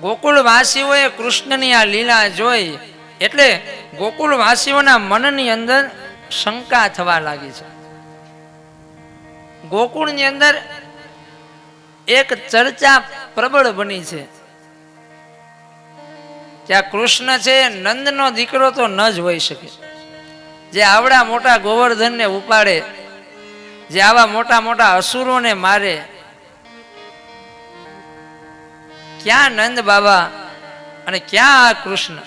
ગોકુળવાસીઓએ કૃષ્ણની આ લીલા જોઈ એટલે ગોકુળવાસીઓના મનની અંદર શંકા થવા લાગી છે. ગોકુળની અંદર એક ચર્ચા પ્રબળ બની છે. ત્યાં કૃષ્ણ છે, નંદનો દીકરો તો ન જ હોઈ શકે. જે આવડા મોટા ગોવર્ધનને ઉપાડે, જે આવા મોટા મોટા અસુરોને મારે ક્યાં નંદ બાબા અને ક્યાં આ કૃષ્ણ?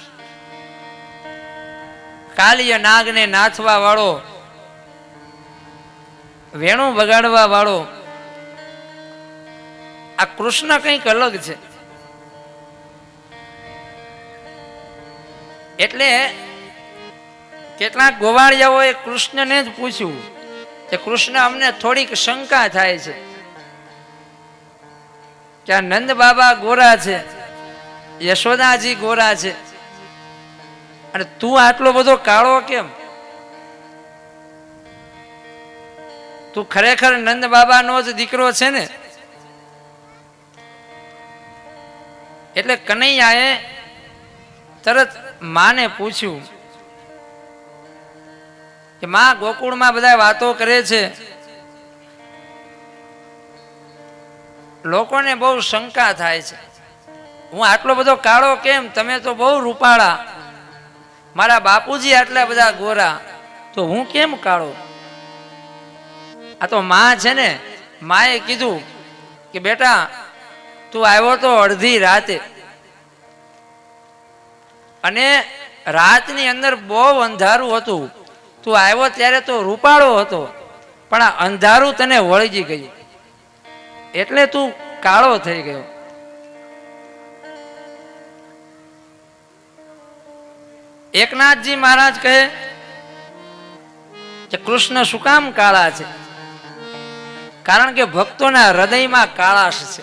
કાલિય નાગને નાથવા વાળો, વેણું બગાડવા વાળો, આ કૃષ્ણ કંઈક અલગ છે. એટલે કેટલાક ગોવાળિયાઓએ કૃષ્ણને જ પૂછ્યું કે કૃષ્ણ, અમને થોડીક શંકા થાય છે. કે આ નંદ બાબા ગોરા છે, યશોદાજી ગોરા છે. અને તું આટલો બધો કાળો કેમ? તું ખરેખર નંદ બાબાનો જ દીકરો છે ને? એટલે કનૈયાએ તરત માને પૂછ્યું કે, માં ગોકુળમાં બધા વાતો કરે છે લોકોને બહુ શંકા થાય છે. હું આટલો બધો કાળો કેમ? તમે તો બહુ રૂપાળા. મારા બાપુજી આટલા બધા ગોરા. તો હું કેમ કાળો? આ તો માં છે ને, માએ કીધું કે બેટા, તું આવ્યો તો અડધી રાતે. અને રાતની અંદર બહુ અંધારું હતું. તું આવ્યો ત્યારે તો રૂપાળો હતો. પણ આ અંધારું તને વળગી ગયું. એટલે તું કાળો થઈ ગયો. એકનાથજી મહારાજ કહે કે કૃષ્ણ શું કામ કાળા છે? કારણ કે ભક્તોના હૃદયમાં કાળાશ છે.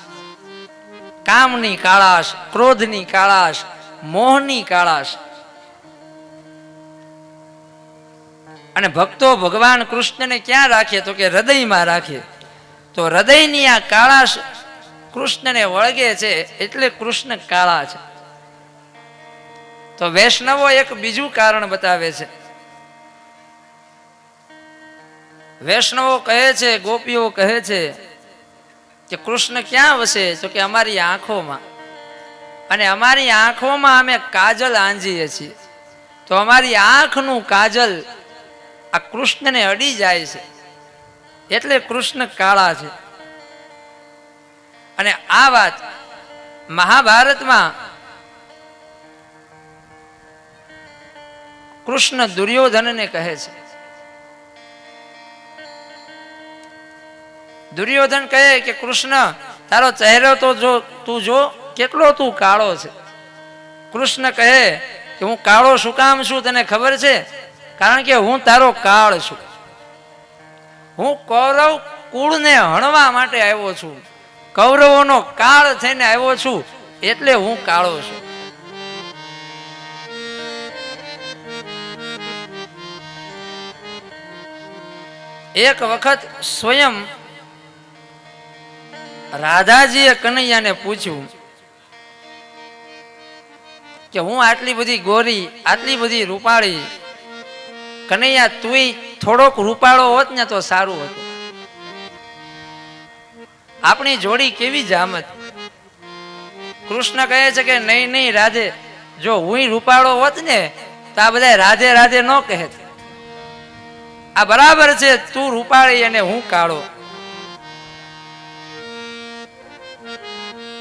કામની કાળાશ, ક્રોધની કાળાશ, મોહની કાળાશ. અને ભક્તો ભગવાન કૃષ્ણને ક્યાં રાખે? તો કે હૃદયમાં રાખે. તો હૃદયની આ કાળા કૃષ્ણને વળગે છે એટલે કૃષ્ણ કાળા છે. તો વૈષ્ણવો એક બીજું કારણ બતાવે છે. વૈષ્ણવો કહે છે, ગોપીઓ કહે છે કે કૃષ્ણ ક્યાં વસે? તો કે અમારી આંખોમાં. અને અમારી આંખોમાં અમે કાજલ આંજીએ છીએ. તો અમારી આંખનું કાજલ આ કૃષ્ણને અડી જાય છે. એટલે કૃષ્ણ કાળા છે. અને આ વાત મહાભારતમાં કૃષ્ણ દુર્યોધનને કહે છે. દુર્યોધન કહે કે, કૃષ્ણ, તારો ચહેરો તો જો, તું જો કેટલો તું કાળો છે. કૃષ્ણ કહે કે, હું કાળો શું કામ છું તને ખબર છે? કારણ કે હું તારો કાળ છું. હું કૌરવ કુળને હણવા માટે આવ્યો છું. કૌરવોનો કાળ થઈને આવ્યો છું, એટલે હું કાળો છું. એક વખત સ્વયં રાધાજીએ કનૈયાને પૂછ્યું કે હું આટલી બધી ગોરી, આટલી બધી રૂપાળી, કનૈયા તુંય થોડોક રૂપાળો હોત ને તો સારું હતું. આપણી જોડી કેવી જામત કૃષ્ણ કહે છે કે નહીં નહીં, રાધે, જો હું રૂપાળો હોત ને, તો આ બધા રાધે રાધે ન કહે આ બરાબર છે, તું રૂપાળી અને હું કાળો.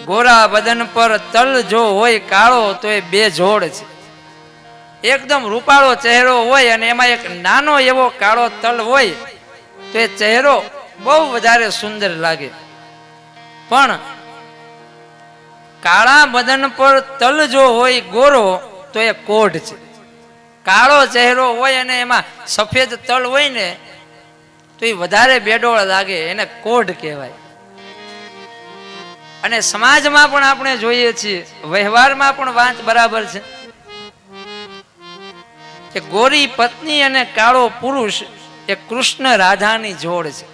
ગોરા બદન પર તલ જો હોય કાળો, તો એ બે જોડ છે. એકદમ રૂપાળો ચહેરો હોય અને એમાં એક નાનો એવો કાળો તલ હોય, તો એ ચહેરો બહુ વધારે સુંદર લાગે. પણ કાળા બદન પર તલ જો હોય ગોરો, તો એ કોઢ છે. કાળો ચહેરો હોય અને એમાં સફેદ તલ હોય ને, તો એ વધારે બેડોળ લાગે, એને કોઢ કહેવાય. અને સમાજમાં પણ આપણે જોઈએ છીએ, વ્યવહારમાં પણ વાત બરાબર છે. કે ગોરી પત્ની અને કાળો પુરુષ એ કૃષ્ણ રાધાની જોડ છે.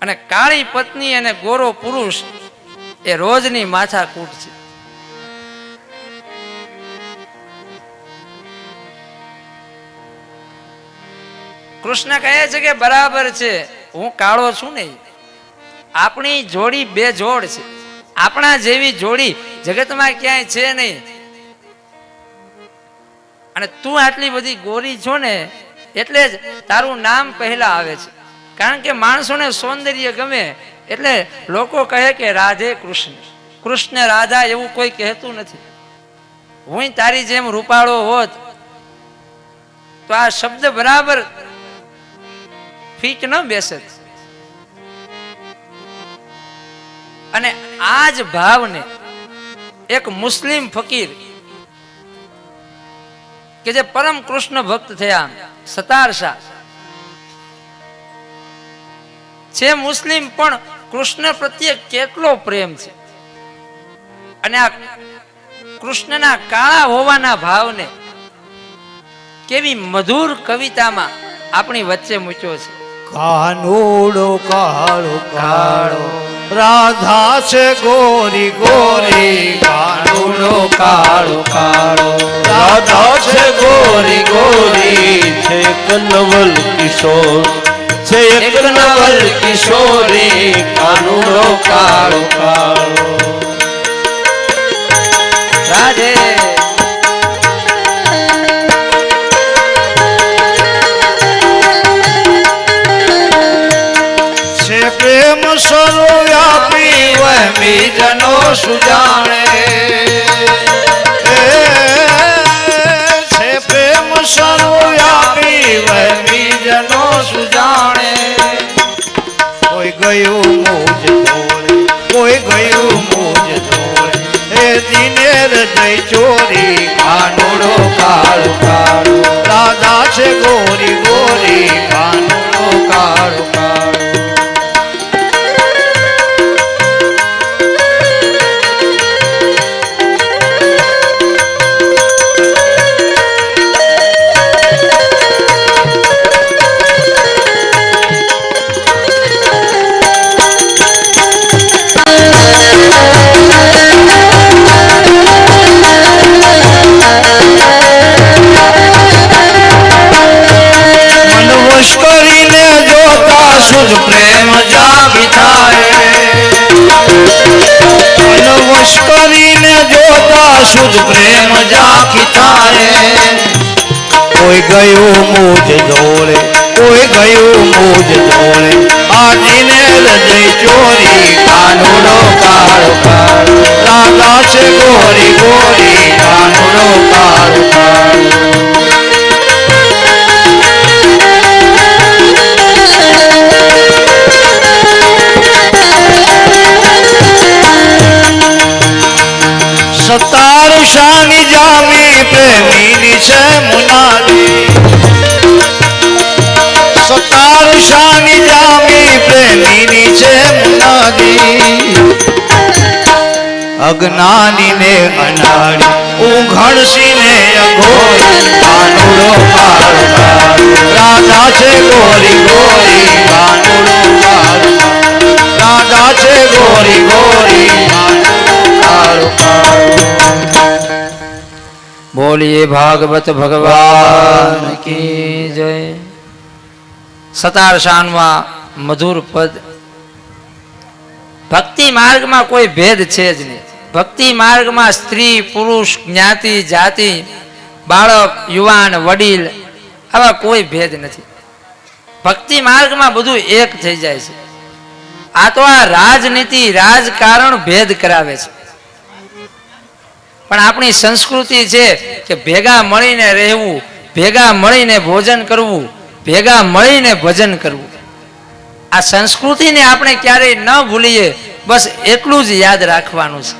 અને કાળી પત્ની અને ગોરો પુરુષ એ રોજની માથા કૂટ છે. કૃષ્ણ કહે છે કે બરાબર છે, હું કાળો છું નહીં આપણી જોડી બે જોડ છે. આપણા જેવી જોડી જગતમાં ક્યાંય છે નહીં. અને તું આટલી બધી ગોરી છો ને, એટલે જ તારું નામ પહેલા આવે છે. કારણ કે માણસોને સૌંદર્ય ગમે, એટલે લોકો કહે કે રાધે કૃષ્ણ. કૃષ્ણ રાધા એવું કોઈ કહેતું નથી. હું તારી જેમ રૂપાળો હોત, તો આ શબ્દ બરાબર ફીટ ન બેસે અને આ જ ભાવને એક મુસ્લિમ ફકીર કે જે પરમ કૃષ્ણ ભક્ત થયા સતાર શાહ મુસ્લિમ પણ કૃષ્ણ પ્રત્યે કેટલો પ્રેમ છે. અને આ કૃષ્ણના કાળા હોવાના ભાવને કેવી મધુર કવિતામાં આપણી વચ્ચે મૂક્યો છે. કાનોડો, કાળો કાળો. રાધા છે ગોરી ગોરી કાનુડો કાળો કાળો. રાધા છે ગોરી ગોરી, છે એક નવલ કિશોર. છે એક નવલ કિશોરી કાનુડો કાળો કાળો. સુજાણે છે પ્રેમ સર્વવ્યાપી વહેમી સુજાણે કોઈ ગયું મોજ ધોળે ગયું મોજ ધોળે. એ ચોરી, કાનુડો કાળો કાળો. રાધા છે ગોરી ગોરી, કાનુડો કાળો કરીને જોતા શુદ્ધ પ્રેમ જાખી તારે. કોઈ ગયું મુજ જોડે કોઈ ગયું મુજ જોડે આજીને લઈ ચોરી કાનુડો કાળો કાળ. રાધા છે ગોરી ગોરી કાનુડો કાળો કાળો. અજ્ઞાની ને અનાડી ઉઘડસી ને અઘોરી કાનુડો કાળો રાજા છે ગોરી ગોરી કાનુડો કાળો રાજા છે ગોરી ગોરી બોલીએ ભાગવત ભગવાન કી જય. સતાર શાનમાં મધુર પદ. ભક્તિ માર્ગમાં કોઈ ભેદ છે જ નહીં. ભક્તિ માર્ગમાં સ્ત્રી, પુરુષ, જ્ઞાતિ, જાતિ, બાળક, યુવાન, વડીલ, આવા કોઈ ભેદ નથી. ભક્તિ માર્ગમાં બધું એક થઈ જાય છે. આ તો આ રાજનીતિ, રાજકારણ ભેદ કરાવે છે. પણ આપણી સંસ્કૃતિ છે કે ભેગા મળીને રહેવું, ભેગા મળીને ભોજન કરવું, ભેગા મળીને ભજન કરવું. આ સંસ્કૃતિને આપણે ક્યારેય ન ભૂલીએ, બસ એટલું જ યાદ રાખવાનું છે.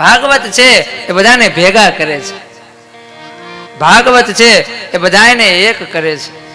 ભાગવત છે એ બધાને ભેગા કરે છે. ભાગવત છે એ બધાને એક કરે છે.